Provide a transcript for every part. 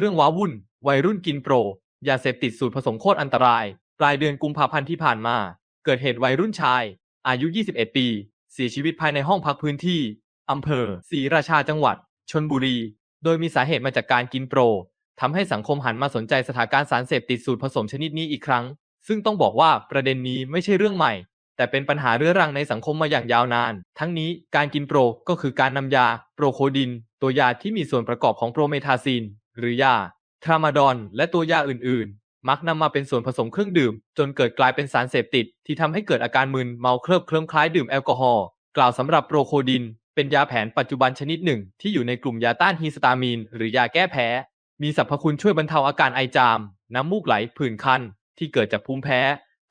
เรื่องว้าวุ่น วัยรุ่นกินโปร ยาเสพติดสูตรผสมโคตรอันตราย ปลายเดือนกุมภาพันธ์ที่ผ่านมา เกิดเหตุวัยรุ่นชาย อายุ 21 ปี เสียชีวิตภายในห้องพักพื้นที่อำเภอศรีราชาจังหวัดชนบุรี โดยมีสาเหตุมาจากการกินโปรทำให้สังคมหันมาสนใจสถานการณ์สารเสพติดสูตรผสมชนิดนี้อีกครั้ง ซึ่งต้องบอกว่าประเด็นนี้ไม่ใช่เรื่องใหม่ แต่เป็นปัญหาเรื้อรังในสังคมมาอย่างยาวนาน ทั้งนี้การกินโปรก็คือการนำยา โปรโคดิน ตัวยาที่มีส่วนประกอบของโปรเมทาซินหรือยาทรามาดอน และตัวยาอื่น ๆ มักนำมาเป็นส่วนผสมเครื่องดื่ม จนเกิดกลายเป็นสารเสพติด ที่ทำให้เกิดอาการมึนเมาเคลิบเคลิ้มคล้ายดื่มแอลกอฮอล์กล่าวสำหรับโปรโคดิน เป็นยาแผนปัจจุบันชนิดหนึ่ง ที่อยู่ในกลุ่มยาต้านฮิสตามีน หรือยาแก้แพ้ มีสรรพคุณช่วยบรรเทาอาการไอจาม น้ำมูกไหลผื่นคันที่เกิดจากภูมิแพ้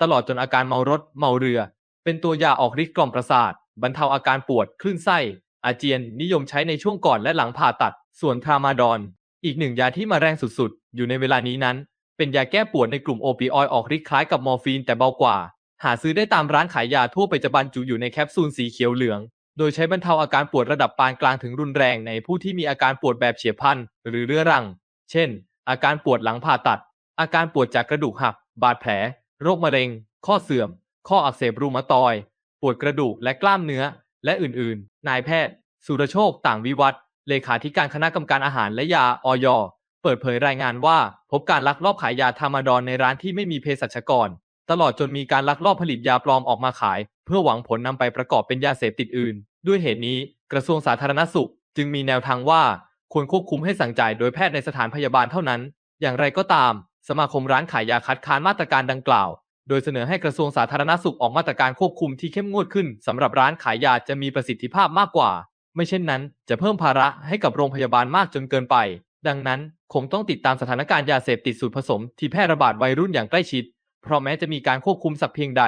ตลอดจนอาการเมารถ เมาเรือ เป็นตัวยาออกฤทธิ์กล่อมประสาท บรรเทาอาการปวดคลื่นไส้ อาเจียนนิยมใช้ในช่วงก่อนและหลังผ่าตัด ส่วนทรามาดอน อีกหนึ่งยาที่มาแรงสุดๆ อยู่ในเวลานี้นั้น เป็นยาแก้ปวดในกลุ่มโอปิออยด์ออกฤทธิ์คล้ายกับมอร์ฟีนแต่เบากว่า หาซื้อได้ตามร้านขายยาทั่วไปจะบรรจุอยู่ในแคปซูลสีเขียวเหลือง โดยใช้บรรเทาอาการปวดระดับปานกลางถึงรุนแรงในผู้ที่มีอาการปวดแบบเฉียบพลันหรือเรื้อรัง เช่น อาการปวดหลังผ่าตัด อาการปวดจากกระดูกหัก บาดแผล โรคมะเร็ง ข้อเสื่อม ข้ออักเสบรูมาตอย ปวดกระดูกและกล้ามเนื้อ และอื่นๆ นายแพทย์ สุรโชคต่างวิวัฒน์เลขาธิการคณะกรรมการอาหารและยาอยเปิดเผยรายงานว่า พบการลักลอบขายยาทามาดอนในร้านที่ไม่มีเภสัชกร ตลอดจนมีการลักลอบผลิตยาปลอมออกมาขาย เพื่อหวังผลนำไปประกอบเป็นยาเสพติดอื่น ด้วยเหตุนี้ กระทรวงสาธารณสุข จึงมีแนวทางว่าควรควบคุมให้สั่งจ่ายโดยแพทย์ในสถานพยาบาลเท่านั้น อย่างไรก็ตาม สมาคมร้านขายยาคัดค้านมาตรการดังกล่าว โดยเสนอให้กระทรวงสาธารณสุขออกมาตรการควบคุมที่เข้มงวดขึ้นสำหรับร้านขายยาจะมีประสิทธิภาพมากกว่า ไม่เช่นนั้น จะเพิ่มภาระให้กับโรงพยาบาลมากจนเกินไป ดังนั้นคงต้องติดตามสถานการณ์ยาเสพติดสูตรผสม ที่แพร่ระบาดวัยรุ่นอย่างใกล้ชิด เพราะแม้จะมีการควบคุมสักเพียงใด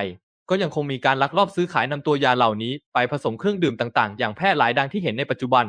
ก็ยังคงมีการลักลอบซื้อขายนำตัวยาเหล่านี้ ไปผสมเครื่องดื่มต่างๆ อย่างแพร่หลายดังที่เห็นในปัจจุบัน